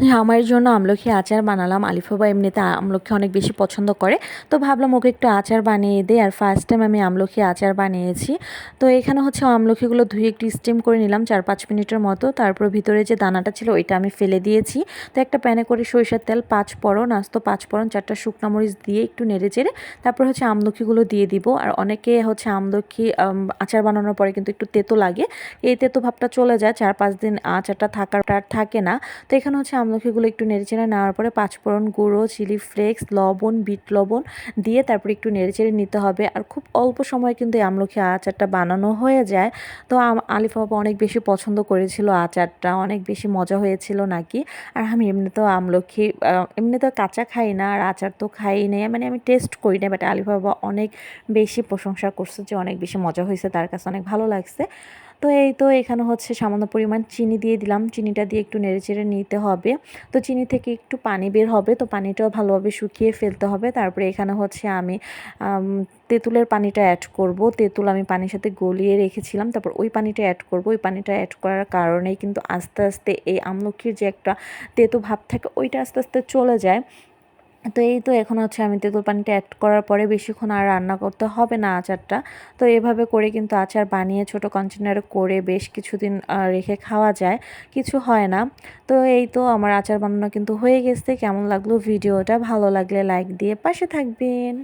আমার জন্য আমলকি আচার বানালাম। আলিফাবা এমনিতে আমলকি অনেক বেশি পছন্দ করে। তো ভাবলাম ওকে একটু আচার বানিয়ে দিই। আর ফার্স্ট টাইম আমি আমলকি আচার বানিয়েছি। তো এখানে হচ্ছে আমলকিগুলো ধুয়ে একটু স্টিম করে নিলাম চার পাঁচ মিনিটের মতো। তারপর ভিতরে যে দানাটা ছিল ওইটা আমি ফেলে দিয়েছি। তো একটা প্যানে করে সরিষার তেল, পাঁচ পরন আস্ত পাঁচ পরন চারটা শুকনো মরিচ দিয়ে একটু নেড়ে চেড়ে তারপর হচ্ছে আমলকিগুলো দিয়ে দিব। আর অনেকে হচ্ছে আমলকি আচার বানানোর পরে কিন্তু একটু তেতো লাগে। এই তেতো ভাবটা চলে যায়। চার পাঁচ দিন আচারটা থাকার থাকে না। তো এখানে হচ্ছে আমলকিগুলো একটু নেড়েচেড়ে নেওয়ার পরে পাঁচফোড়ন গুঁড়ো, চিলি ফ্লেক্স, লবণ, বিট লবণ দিয়ে তারপরে একটু নেড়েচেড়ে নিতে হবে। আর খুব অল্প সময় কিন্তু এই আমলকি আচারটা বানানো হয়ে যায়। তো আলিফা বাবা অনেক বেশি পছন্দ করেছিল আচারটা, অনেক বেশি মজা হয়েছিল নাকি? আর আমি এমনিতেও আমলকি এমনিতেও কাঁচা খাই না আর আচার তো খাই নেই মানে আমি টেস্ট করি না বাট আলিফা বাবা অনেক বেশি প্রশংসা করছে যে অনেক বেশি মজা হয়েছে তার কাছে, অনেক ভালো লাগছে। তো এই তো এখানে হচ্ছে সামান্য পরিমাণ চিনি দিয়ে দিলাম। চিনিটা দিয়ে একটু নেড়েচেড়ে নিতে হবে। তো চিনি থেকে একটু পানি বের হবে। তো পানিটাও ভালোভাবে শুকিয়ে ফেলতে হবে। তারপরে এখানে হচ্ছে আমি তেঁতুলের পানিটা অ্যাড করব। তেঁতুল আমি পানির সাথে গলিয়ে রেখেছিলাম। তারপর ওই পানিটা অ্যাড করব। ওই পানিটা অ্যাড করার কারণেই কিন্তু আস্তে আস্তে এই আমলকির যে একটা তেঁতু ভাব থাকে, ওইটা আস্তে আস্তে চলে যায়। তো এই তো এখন হচ্ছে আমি তেঁতুল পানিটা অ্যাড করার পরে বেশিক্ষণ আর রান্না করতে হবে না আচারটা। তো এভাবে করে কিন্তু আচার বানিয়ে ছোট কন্টেনারে করে বেশ কিছুদিন রেখে খাওয়া যায়। কিছু হয় না। তো এই তো আমার আচার বানানো কিন্তু হয়ে গেছে। কেমন লাগল ভিডিওটা? ভালো লাগলে লাইক দিয়ে পাশে থাকবেন।